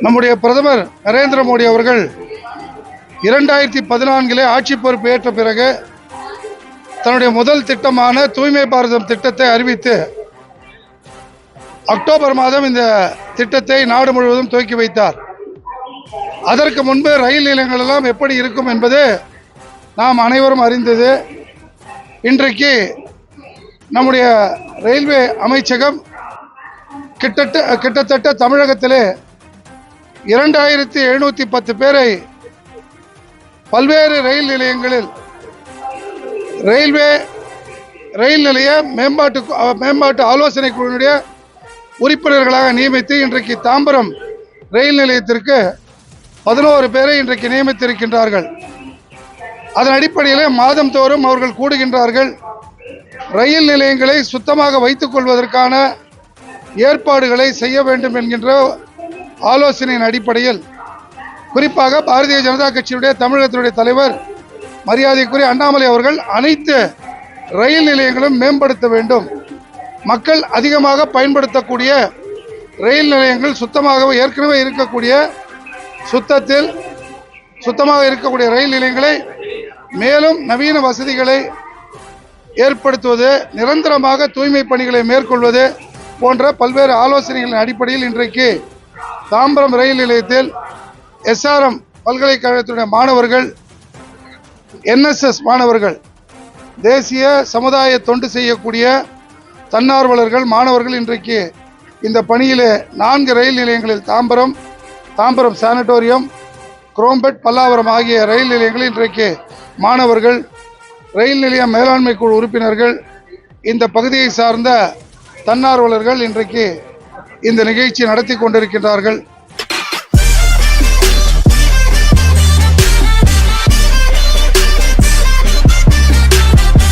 நம்முடைய பிரதமர் நரேந்திர மோடி அவர்கள் இரண்டாயிரத்தி பதினான்கிலே ஆட்சி பொறுப்பு ஏற்ற பிறகு தன்னுடைய முதல் திட்டமான தூய்மை பாரதம் திட்டத்தை அறிவித்து அக்டோபர் மாதம் இந்த திட்டத்தை நாடு முழுவதும் துவக்கி வைத்தார். அதற்கு முன்பு ரயில் நிலையங்கள் எல்லாம் எப்படி இருக்கும் என்பது நாம் அனைவரும் அறிந்தது. இன்றைக்கு நம்முடைய ரயில்வே அமைச்சகம் கிட்டத்த கிட்டத்தட்ட தமிழகத்திலே இரண்டாயிரத்தி எழுநூற்றி பத்து பேரை பல்வேறு ரயில் நிலையங்களில் ரயில்வே ரயில் நிலைய மேம்பாட்டு மேம்பாட்டு ஆலோசனை குழுவினுடைய உறுப்பினர்களாக நியமித்து இன்றைக்கு தாம்பரம் ரயில் நிலையத்திற்கு பதினோரு பேரை இன்றைக்கு நியமித்திருக்கின்றார்கள். அதன் அடிப்படையில் மாதந்தோறும் அவர்கள் கூடுகின்றார்கள். ரயில் நிலையங்களை சுத்தமாக வைத்துக் கொள்வதற்கான ஏற்பாடுகளை செய்ய வேண்டும் என்கின்ற ஆலோசனையின் அடிப்படையில் குறிப்பாக பாரதிய ஜனதா கட்சியுடைய தமிழகத்தினுடைய தலைவர் மரியாதைக்குரிய அண்ணாமலை அவர்கள் அனைத்து ரயில் நிலையங்களும் மேம்படுத்த வேண்டும். மக்கள் அதிகமாக பயன்படுத்தக்கூடிய ரயில் நிலையங்கள் சுத்தமாக ஏற்கனவே இருக்கக்கூடிய சுத்தத்தில் சுத்தமாக இருக்கக்கூடிய ரயில் நிலையங்களை மேலும் நவீன வசதிகளை ஏற்படுத்துவது நிரந்தரமாக தூய்மை பணிகளை மேற்கொள்வது போன்ற பல்வேறு ஆலோசனைகளின் அடிப்படையில் இன்றைக்கு தாம்பரம் ரயில் நிலையத்தில் எஸ்ஆர்எம் பல்கலைக்கழகத்தினுடைய மாணவர்கள் என்எஸ்எஸ் மாணவர்கள் தேசிய சமுதாய தொண்டு செய்யக்கூடிய தன்னார்வலர்கள் மாணவர்கள் இன்றைக்கு இந்த பணியில் நான்கு ரயில் நிலையங்களில் தாம்பரம் தாம்பரம் சானிட்டோரியம் குரோம்பெட் பல்லாவரம் ஆகிய ரயில் நிலையங்களில் இன்றைக்கு மாணவர்கள் ரயில் நிலைய மேலாண்மை குழு உறுப்பினர்கள் இந்த பகுதியை சார்ந்த தன்னார்வலர்கள் இன்றைக்கு இந்த நிகழ்ச்சி நடத்தி கொண்டிருக்கின்றார்கள்.